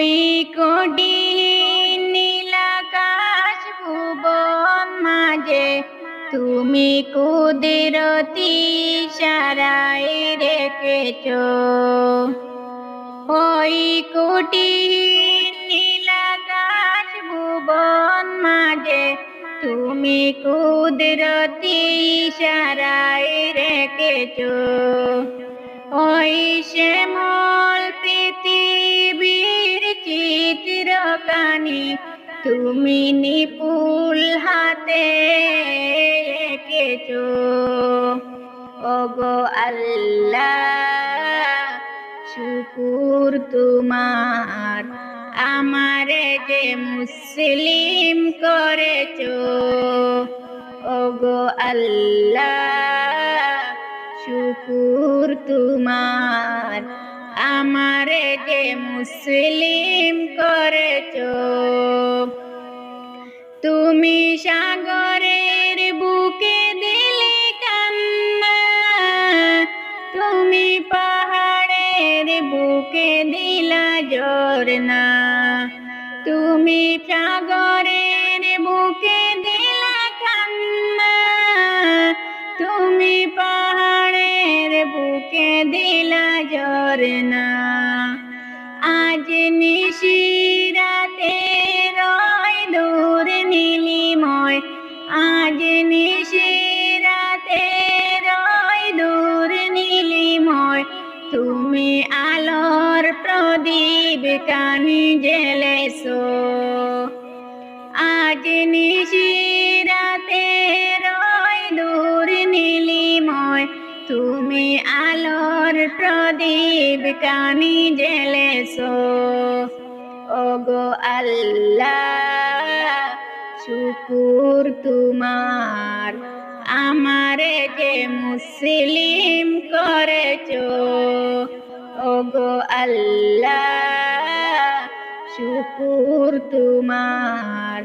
ওই কোটি নীলাকাশ ভুবন মাঝে, তুমি কুদরতি সারাই রেখেছ। ওই কোটি নীলাকাশ ভুবন মাঝে, তুমি কুদরতি সারাই রেখেছ। ওই পৃথিবীর চিত্রকানি, তুমি নিপুল হাতে এঁকেছ। ওগো আল্লাহ, শুকুর তোমার, আমারে যে মুসলিম করেছ। ওগো আল্লাহ শুকুর তোমার। আমারে যে মুসলিম করেছ, তুমি সাগরের বুকে দিলে কান্না, তুমি পাহাড়ের বুকে দিলা ঝরনা তুমি সাগরের তুমি পাহাড়ের বুকে দিলা ঝরনা আজ নিশিরাতে রয় দূর নীলিময়। আজ নিশিরাতে রয় দূর নীলিময়। তুমি আলোর প্রদীপ কানি জেলেছো আজ নিশিরাতে তুমি আলোর প্রদীপ কানি জেলেছো ওগো আল্লাহ, শুকুর তোমার। আমারে যে মুসলিম করেছ। ওগো আল্লাহ, শুকুর তোমার।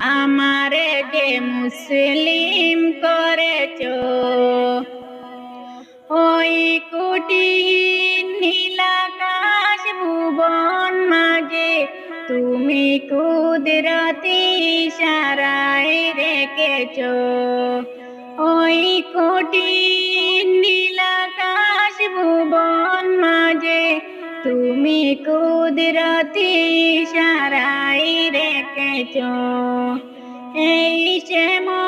আমারে যে মুসলিম করেছ। ওই কোটি নীলাকাশ ভুবন মাঝে, তুমি কুদরতি সারাই রেখেছ। ওই কোটি নীলাকাশ ভুবন মাঝে, তুমি কুদরতি সারাই রেখেছ। এই শ্যামল